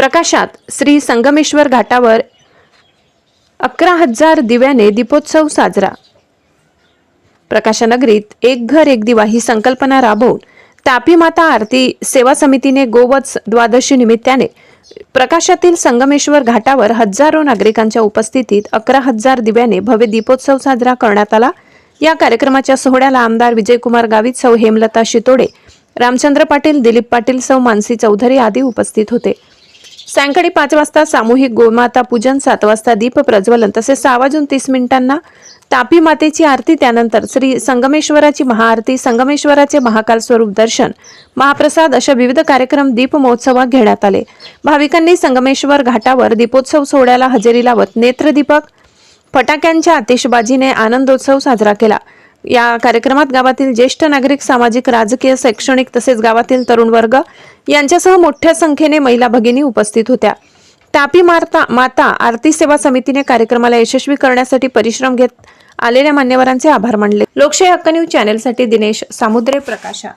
प्रकाशात श्री संगमेश्वर घाटावर अकरा हजार दिव्याने दीपोत्सव साजरा. प्रकाशनगरीत एक घर एक दिवा ही संकल्पना राबवून तापी माता आरती सेवा समितीने गोवत्स द्वादशी निमित्ताने प्रकाशातील संगमेश्वर घाटावर हजारो नागरिकांच्या उपस्थितीत अकरा हजार दिव्याने भव्य दीपोत्सव साजरा करण्यात आला. या कार्यक्रमाच्या सोहळ्याला आमदार विजयकुमार गावित सौ हेमलता शितोडे रामचंद्र पाटील दिलीप पाटील सौ मानसी चौधरी आदी उपस्थित होते. सायंकाळी पाच वाजता सामूहिक गोमाता पूजन सात वाजता दीप प्रज्वलन तसेच सहा वाजून तीस मिनिटांना तापी मातेची आरती त्यानंतर श्री संगमेश्वराची महाआरती संगमेश्वराचे महाकाल स्वरूप दर्शन महाप्रसाद अशा विविध कार्यक्रम दीप महोत्सवात घेण्यात आले. भाविकांनी संगमेश्वर घाटावर दीपोत्सव सोहळ्याला हजेरी लावत नेत्रदीपक फटाक्यांच्या आतिषबाजीने आनंदोत्सव साजरा केला. या कार्यक्रमात गावातील ज्येष्ठ नागरिक सामाजिक राजकीय शैक्षणिक तसेच गावातील तरुण वर्ग यांच्यासह मोठ्या संख्येने महिला भगिनी उपस्थित होत्या. तापी मारता माता आरती सेवा समितीने कार्यक्रमाला यशस्वी करण्यासाठी परिश्रम घेत आलेल्या मान्यवरांचे आभार मानले. लोकशाही हक्क न्यूज चॅनेलसाठी दिनेश सामुद्रे प्रकाशा.